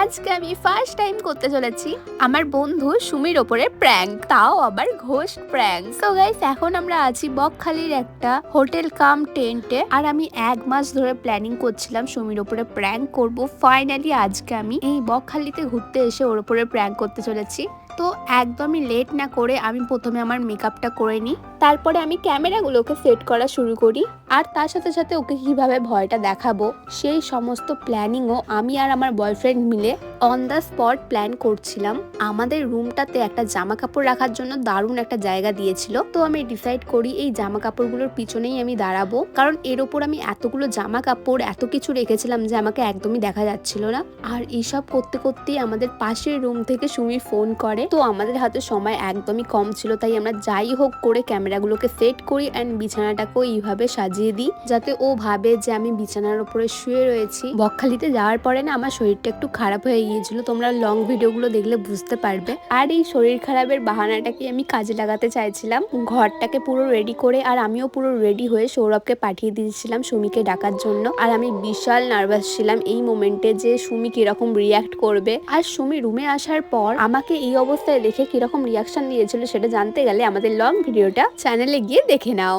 আজকে আমি first time করতে চলেছি আমার বন্ধু সুমির ওপরে প্র্যাঙ্ক তাও আবার ঘোষ প্র্যাঙ্ক তো গাইস এখন আমরা আছি বকখালির একটা হোটেল কাম টেন্টে আর আমি এক মাস ধরে প্ল্যানিং করছিলাম সুমির ওপরে প্র্যাঙ্ক করব। ফাইনালি আজকে আমি এই বকখালিতে ঘুরতে এসে ওর ওপরে প্র্যাঙ্ক করতে চলেছি। তো একদমই লেট না করে আমি প্রথমে আমার মেকআপটা করে নিই। তারপরে আমি ক্যামেরাগুলোকে সেট করা শুরু করি। আর তার সাথে সাথে ওকে কীভাবে ভয়টা দেখাবো, সেই সমস্ত প্ল্যানিংও আমি আর আমার বয়ফ্রেন্ড মিলে অন দ্য স্পট প্ল্যান করছিলাম। আমাদের রুমটাতে একটা জামা কাপড় রাখার জন্য দারুণ একটা জায়গা দিয়েছিল। তো আমি ডিসাইড করি এই জামা কাপড়গুলোর পিছনেই আমি দাঁড়াবো। কারণ এর ওপর আমি এতগুলো জামা কাপড় এত কিছু রেখেছিলাম যে আমাকে একদমই দেখা যাচ্ছিল না। আর এইসব করতে করতেই আমাদের পাশের রুম থেকে সুমি ফোন করে। তো আমাদের হাতে সময় একদমই কম ছিল, তাই আমরা যাই হোক করে ক্যামেরাগুলোকে সেট করি অ্যান্ড বিছানাটাকেও এইভাবে সাজিয়ে দিই। যাতে ও ভাবে যে আমি বিছানার উপরে শুয়ে রয়েছি। বকখালিতে যাওয়ার পরে না আমার শরীরটা একটু খারাপ হয়ে গিয়েছিল তোমরা লং ভিডিওগুলো দেখলে বুঝতে পারবে। আর এই শরীর খারাপের বাহানাটাকে আমি কাজে লাগাতে চাইছিলাম। ঘরটাকে পুরো রেডি করে আর আমিও পুরো রেডি হয়ে সৌরভকে পাঠিয়ে দিয়েছিলাম সুমিকে ডাকার জন্য। আর আমি বিশাল নার্ভাস ছিলাম এই মোমেন্টে যে সুমি কীরকম রিয়াক্ট করবে। আর সুমি রুমে আসার পর আমাকে এই অবস্থায় দেখে কীরকম রিয়াকশন দিয়েছিল সেটা জানতে গেলে আমাদের লং ভিডিওটা চ্যানেলে গিয়ে দেখে নাও।